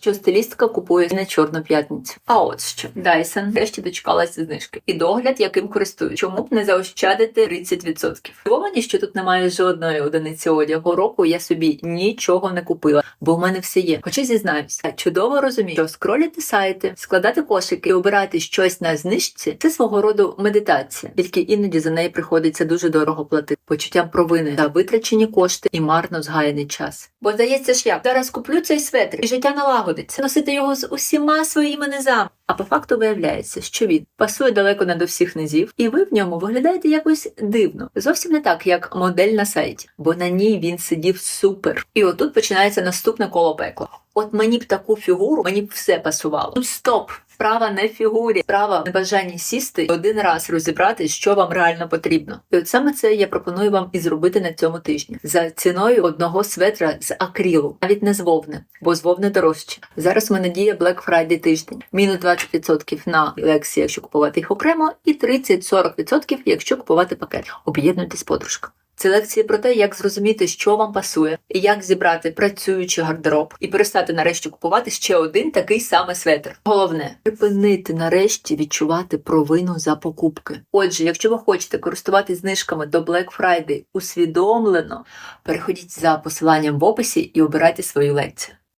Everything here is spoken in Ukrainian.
що стилістка купує на чорну п'ятницю. А от що Dyson врешті дочекалася знижки. І догляд, яким користують. Чому б не заощадити 30%? Здивовані, що тут немає жодної одиниці одягу року. Я собі нічого не купила, бо в мене все є. Хоча зізнаюсь, чудово розумію, що скроліти сайти, складати кошики і обирати щось на знижці це свого роду медитація, тільки іноді за неї приходиться дуже дорого платити почуттям провини та витрачені кошти і марно згаяний час. Бо здається ж як зараз куплю цей светр, і життя налагодиться, носити його з усіма своїми низами. А по факту виявляється, що він пасує далеко не до всіх низів, і ви в ньому виглядаєте якось дивно. Зовсім не так, як модель на сайті, бо на ній він сидів супер. І отут починається наступне коло пекла. От мені б таку фігуру, мені б все пасувало. Ну стоп! Справа не фігурі, справа в небажанні сісти і один раз розібрати, що вам реально потрібно. І от саме це я пропоную вам і зробити на цьому тижні за ціною одного светра з акрилу, навіть не з вовни, бо з вовни дорожче. Зараз в мене діє Black Friday тиждень. Мінус 20% на лекції, якщо купувати їх окремо, і 30-40%, якщо купувати пакет. Об'єднуйтесь, подружка. Це лекції про те, як зрозуміти, що вам пасує, і як зібрати працюючий гардероб і перестати нарешті купувати ще один такий самий светр. Головне припинити нарешті відчувати провину за покупки. Отже, якщо ви хочете користуватись знижками до Black Friday усвідомлено, переходіть за посиланням в описі і обирайте свою лекцію.